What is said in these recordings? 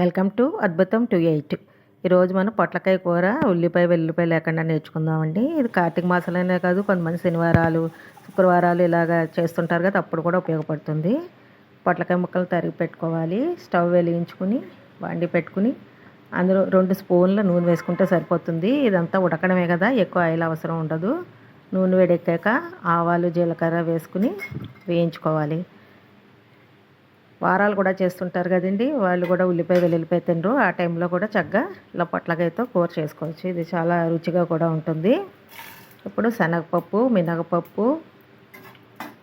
Welcome to అద్భుతం two eight. ఈరోజు మనం పొట్లకాయ కూర ఉల్లిపాయ వెల్లుల్లిపాయ లేకుండా నేర్చుకుందామండి. ఇది కార్తీక మాసాలనే కాదు కొంతమంది శనివారాలు శుక్రవారాలు ఇలాగా చేస్తుంటారు కదా అప్పుడు కూడా ఉపయోగపడుతుంది. పొట్లకాయ ముక్కలు తరిగి పెట్టుకోవాలి స్టవ్ వెలిగించుకుని వండి పెట్టుకుని అందులో రెండు స్పూన్ల నూనె వేసుకుంటే సరిపోతుంది. ఇదంతా ఉడకడమే కదా ఎక్కువ ఆయిల్ అవసరం ఉండదు. నూనె వేడెక్కాక ఆవాలు జీలకర్ర వేసుకుని వేయించుకోవాలి. వారాలు కూడా చేస్తుంటారు కదండి. వాళ్ళు కూడా ఉల్లిపాయ వెల్లుల్లిపాయ తినరు. ఆ టైంలో కూడా చక్కగా ఇలా పొట్లకాయతో కూర చేసుకోవచ్చు. ఇది చాలా రుచిగా కూడా ఉంటుంది. ఇప్పుడు శనగపప్పు మినగపప్పు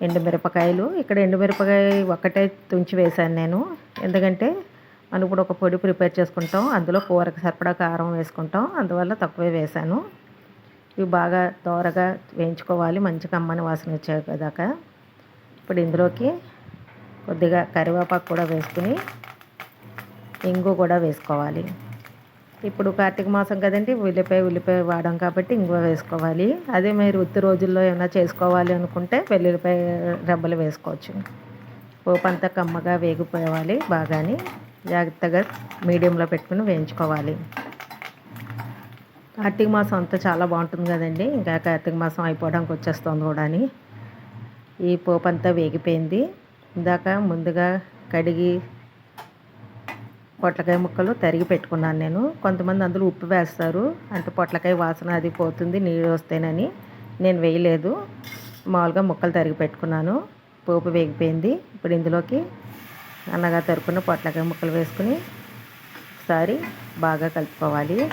ఎండుమిరపకాయలు. ఇక్కడ ఎండుమిరపకాయ ఒక్కటే తుంచి వేశాను నేను. ఎందుకంటే మనం ఇప్పుడు ఒక పొడి ప్రిపేర్ చేసుకుంటాం. అందులో కూరకు సరిపడా కారం వేసుకుంటాం. అందువల్ల తక్కువే వేశాను. ఇవి బాగా దోరగా వేయించుకోవాలి. మంచి కమ్మని వాసన వచ్చేదాకా. ఇప్పుడు ఇందులోకి కొద్దిగా కరివేపాకు కూడా వేసుకుని ఇంగు కూడా వేసుకోవాలి. ఇప్పుడు కార్తీక మాసం కదండి ఉల్లిపాయ ఉల్లిపాయ వాడడం కాబట్టి ఇంగువ వేసుకోవాలి. అదే మీరు ఉత్తి రోజుల్లో ఏమైనా చేసుకోవాలి అనుకుంటే వెల్లుల్లిపాయ రెబ్బలు వేసుకోవచ్చు. పోపు అంతా కమ్మగా వేగిపోవాలి బాగాని జాగ్రత్తగా మీడియంలో పెట్టుకుని వేయించుకోవాలి. కార్తీక మాసం అంతా చాలా బాగుంటుంది కదండి ఇంకా కార్తీక మాసం అయిపోవడానికి వచ్చేస్తుంది కూడా ఈ పోపు అంతా వేగిపోయింది. ఇందాక ముందుగా కడిగి పొట్లకాయ ముక్కలు తరిగి పెట్టుకున్నాను నేను. కొంతమంది అందులో ఉప్పు వేస్తారు. అంటే పొట్లకాయ వాసన అది పోతుంది నీళ్ళు వస్తేనని. నేను వేయలేదు. మామూలుగా ముక్కలు తరిగి పెట్టుకున్నాను. పోపు వేగిపోయింది. ఇప్పుడు ఇందులోకి అన్నగా తరుకున్న పొట్లకాయ ముక్కలు వేసుకుని ఒకసారి బాగా కలుపుకోవాలి.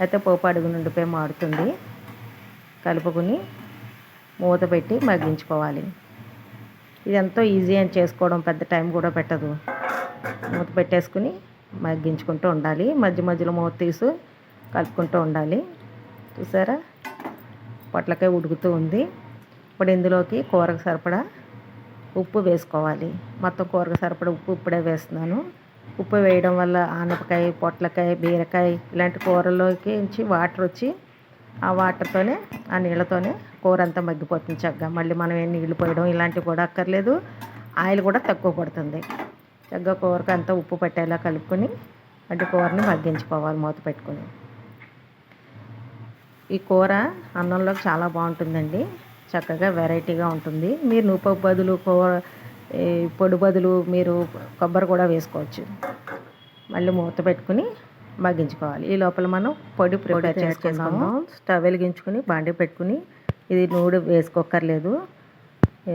అయితే పోపు అడుగు నుండిపోయి మాడుతుంది కలుపుకుని మూత పెట్టి మగ్గించుకోవాలి. ఇది ఎంతో ఈజీ అని చేసుకోవడం పెద్ద టైం కూడా పెట్టదు. మూత పెట్టేసుకుని మగ్గించుకుంటూ ఉండాలి. మధ్య మధ్యలో మూత తీసి కలుపుకుంటూ ఉండాలి. చూసారా? పొట్లకాయ ఉడుకుతూ ఉంది. ఇప్పుడు ఇందులోకి కూరకు సరిపడా ఉప్పు వేసుకోవాలి. మొత్తం కూరకు సరిపడా ఉప్పు ఇప్పుడే వేస్తున్నాను. ఉప్పు వేయడం వల్ల ఆనపకాయ పొట్లకాయ బీరకాయ ఇలాంటి కూరలోకి వాటర్ వచ్చి ఆ వాటర్తోనే ఆ నీళ్ళతోనే కూర అంతా మగ్గిపోతుంది చక్కగా. మళ్ళీ మనం ఏం నీళ్ళు పోయడం ఇలాంటివి కూడా అక్కర్లేదు. ఆయిల్ కూడా తక్కువ పడుతుంది. చక్కగా కూరకు అంతా ఉప్పు పట్టేలా కలుపుకొని అంటే కూరని మగ్గించుకోవాలి మూత పెట్టుకొని. ఈ కూర అన్నంలోకి చాలా బాగుంటుందండి. చక్కగా వెరైటీగా ఉంటుంది. మీరు నూపు బదులు కూర పొడి బదులు మీరు కొబ్బరి కూడా వేసుకోవచ్చు. మళ్ళీ మూత పెట్టుకుని మగ్గించుకోవాలి. ఈ లోపల మనం పొడి ప్రిపేర్ చేసుకుందాము. స్టవ్ వెలిగించుకుని బాండి పెట్టుకుని ఇది నూనె వేసుకోక్కర్లేదు.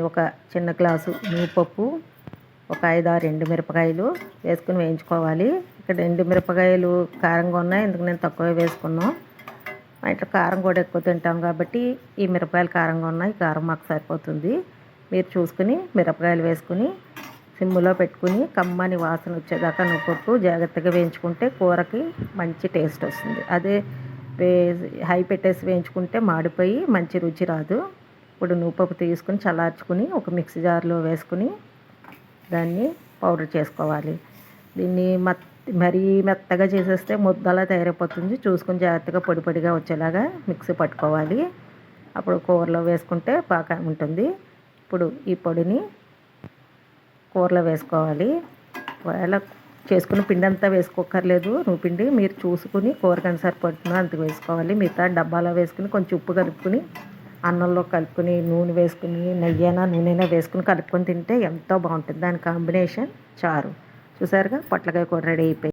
ఒక చిన్న గ్లాసు పప్పు ఒక ఐదు ఆరు ఎండు మిరపకాయలు వేసుకుని వేయించుకోవాలి. ఇక్కడ ఎండు మిరపకాయలు కారంగా ఉన్నాయి ఎందుకు నేను తక్కువ వేసుకున్నాం ఇంట్లో కారం కూడా ఎక్కువ తింటాం కాబట్టి ఈ మిరపకాయలు కారంగా ఉన్నాయి కారం మాకు సరిపోతుంది. మీరు చూసుకుని మిరపకాయలు వేసుకుని సిమ్లో పెట్టుకుని కమ్మని వాసన వచ్చేదాకా నువ్వుపప్పు జాగ్రత్తగా వేయించుకుంటే కూరకి మంచి టేస్ట్ వస్తుంది. అదే హై పెట్టేసి వేయించుకుంటే మాడిపోయి మంచి రుచి రాదు. ఇప్పుడు నువ్వు తీసుకుని చల్లార్చుకుని ఒక మిక్సీ జార్లో వేసుకుని దాన్ని పౌడర్ చేసుకోవాలి. దీన్ని మత్ మరీ మెత్తగా చేసేస్తే ముద్దలా తయారైపోతుంది. చూసుకుని జాగ్రత్తగా పొడి పొడిగా వచ్చేలాగా మిక్సీ పట్టుకోవాలి. అప్పుడు కూరలో వేసుకుంటే బాగా ఉంటుంది. ఇప్పుడు ఈ పొడిని కూరలో వేసుకోవాలి. ఒకవేళ చేసుకుని పిండి అంతా వేసుకోకర్లేదు నువ్వు పిండి మీరు చూసుకుని కూరకని సరిపడుతుందో అంత వేసుకోవాలి. మిగతా డబ్బాలో వేసుకుని కొంచెం ఉప్పు కలుపుకుని అన్నంలో కలుపుకొని నూనె వేసుకుని నెయ్యైనా నూనెనా వేసుకుని కలుపుకొని తింటే ఎంతో బాగుంటుంది. దాని కాంబినేషన్ చారు. చూసారుగా? పొట్లకాయ కూర రెడీ అయిపోయింది.